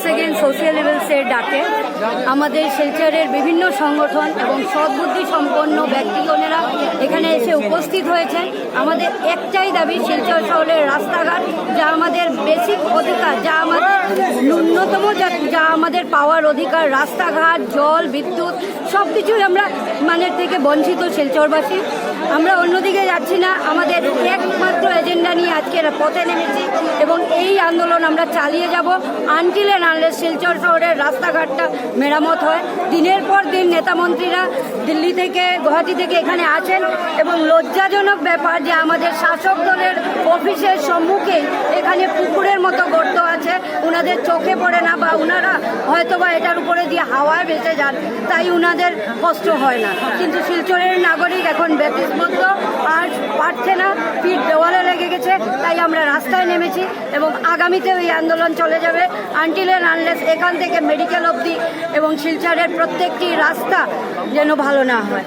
Once again social লেভেলসের ডাকে। আমাদের শিলচরের বিভিন্ন সংগঠন এবং সদ্বুদ্ধি সম্পন্ন ব্যক্তিগণেরা এখানে এসে উপস্থিত হয়েছেন। আমাদের একটাই দাবি শিলচর শহরের রাস্তাঘাট, যা আমাদের বেসিক অধিকার, যা আমাদের ন্যূনতম যা- আমাদের পাওয়ার অধিকার, রাস্তাঘাট, জল, বিদ্যুৎ সব কিছুই আমরা মানের থেকে বঞ্চিত শিলচরবাসী আমরা অন্যদিকে যাচ্ছি না এজেন্ডা পথে নেমেছি এবং এই আন্দোলন আমরা চালিয়ে যাব আনটিলে নানলে শিলচর শহরের রাস্তাঘাটটা মেরামত হয়। দিনের পর দিন নেতামন্ত্রীরা দিল্লি থেকে, গুয়াহাটি থেকে এখানে আসেন এবং লজ্জাজনক ব্যাপার যে আমাদের শাসক দলের অফিসের সম্মুখে এখানে পুকুরের মতো গর্ত আছে ওনাদের চোখে পড়ে না বা ওনারা হয়তো বা এটার উপরে দিয়ে হাওয়ায় ভেসে যান, তাই ওনাদের কষ্ট হয় না। কিন্তু শিলচরের নাগরিক এখন ব্যতিস্মত আর পারছে না, পিঠ দেওয়ালে লেগে গেছে, তাই আমরা রাস্তায় নেমেছি এবং আগামীতে ওই আন্দোলন চলে যাবে। আনটিল আনলেস এখান থেকে মেডিকেল অবধি এবং শিলচরের প্রত্যেকটি রাস্তা যেন ভালো না হয়।